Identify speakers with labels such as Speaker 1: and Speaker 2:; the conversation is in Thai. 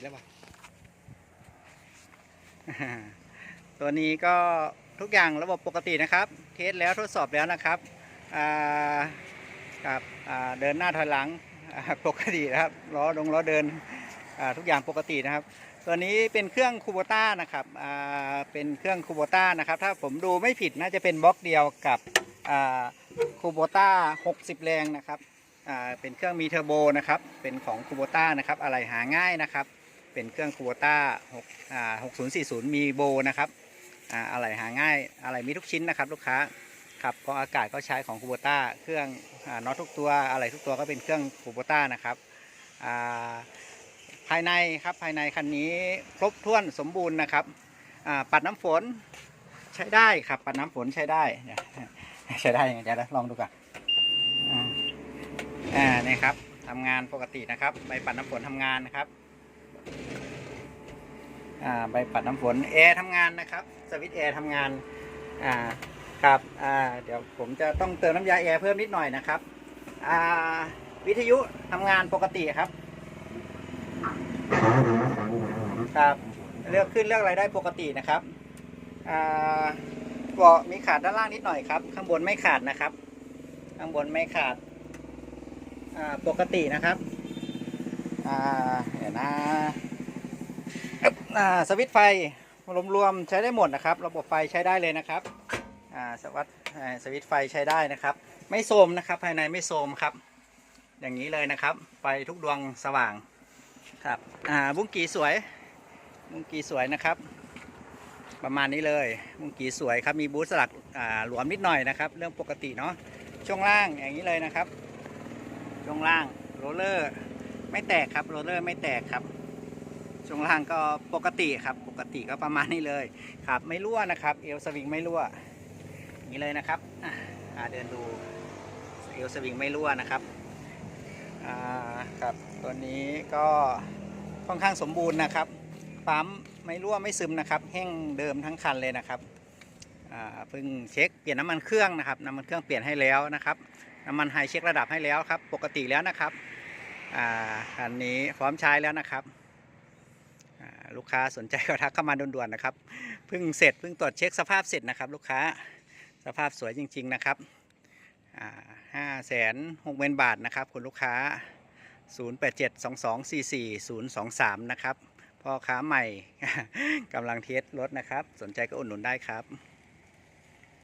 Speaker 1: ดแล้วป่ะตัวนี้ก็ทุกอย่างระบบปกตินะครับ เทสแล้วทดสอบแล้วนะครับกับเดินหน้าถอยหลังปกตินะครับล้อลงล้อเดินทุกอย่างปกตินะครับ ตัวนี้เป็นเครื่องคูโบต้านะครับเป็นเครื่องคูโบต้านะครับ ถ้าผมดูไม่ผิดน่าจะเป็นบล็อกเดียวกับคูโบต้า60 แรงนะครับเป็นเครื่องมีเทอร์โบนะครับ เป็นของคูโบต้านะครับ อะไรหาง่ายนะครับ เป็นเครื่องคูโบต้า6อ่า6040 มีโบนะครับอ่าอะไรหาง่ายอะไรมีทุกชิ้นนะครับ ลูกค้าครับเพราะอากาศก็ใช้ของคูโบต้าเครื่องอ่าน็อตทุกตัวอะไรทุกตัวก็เป็นเครื่องคูโบต้านะครับอ่าภายในครับภายในคันนี้ครบถ้วนสมบูรณ์นะครับอ่าปัดน้ำฝนใช้ได้ครับ ปัดน้ำฝนใช้ได้ใช้ได้ยังไงเดี๋ยวลองดูก่อนอ่าอ่านี่ครับทำงานปกตินะครับใบปัดน้ำฝนทำงานนะครับ ใบปัดน้ำฝนแอร์ทำงานนะครับสวิตแอร์ทำงานอ่าครับอ่าเดี๋ยวผมจะต้องเติมน้ำยาแอร์เพิ่มนิดหน่อยนะครับอ่าวิทยุทำงานปกติครับครับเลือกขึ้นเลือกอะไรได้ปกตินะครับอ่าเบาะมีขาดด้านล่างนิดหน่อยครับ ข้างบนไม่ขาดนะครับ ข้างบนไม่ขาดอ่าปกตินะครับอ่าเดี๋ยวนะ สวิตไฟรวมๆใช้ได้หมดนะครับ ระบบไฟใช้ได้เลยนะครับสวัสดสวิตไฟใช้ได้นะครับ ไม่โทมนะครับ ภายในไม่โทมครับ อย่างนี้เลยนะครับ ไฟทุกดวงสว่างครับบุ้งกีสวยบุ้งกีสวยนะครับ ประมาณนี้เลยบุ้งกีสวยครับมีบูทสลักหลวมนิดหน่อยนะครับ เรื่องปกติเนาะช่วงล่างอย่างนี้เลยนะครับ ช่วงล่างโรลเลอร์ไม่แตกครับโรลเลอร์ไม่แตกครับ ช่วงล่างก็ปกติครับ ปกติก็ประมาณนี้เลยครับ ไม่รั่วนะครับ เอลสวิงไม่รั่วนี้เลยนะครับอาเดินดูเอลสวิงไม่รั่วนะครับครับตัวนี้ก็ค่อนข้างสมบูรณ์นะครับ ปั๊มไม่รั่วไม่ซึมนะครับ แห้งเดิมทั้งคันเลยนะครับเพิ่งเช็คเปลี่ยนน้ำมันเครื่องนะครับน้ำมันเครื่องเปลี่ยนให้แล้วนะครับน้ำมันไฮเช็คระดับให้แล้วครับ ปกติแล้วนะครับคันนี้พร้อมใช้แล้วนะครับ ลูกค้าสนใจก็ทักเข้ามาด่วนๆนะครับเพิ่งเสร็จเพิ่งตรวจเช็คสภาพเสร็จนะครับ ลูกค้าสภาพสวยจริง ๆนะครับห้าแสนหกหมื่นบาทนะครับคุณลูกค้า 0 8 7 2 2 4 4 0 2 3 นะครับพ่อค้าใหม่กำลังเทสรถนะครับ สนใจก็อุดหนุนได้ครับ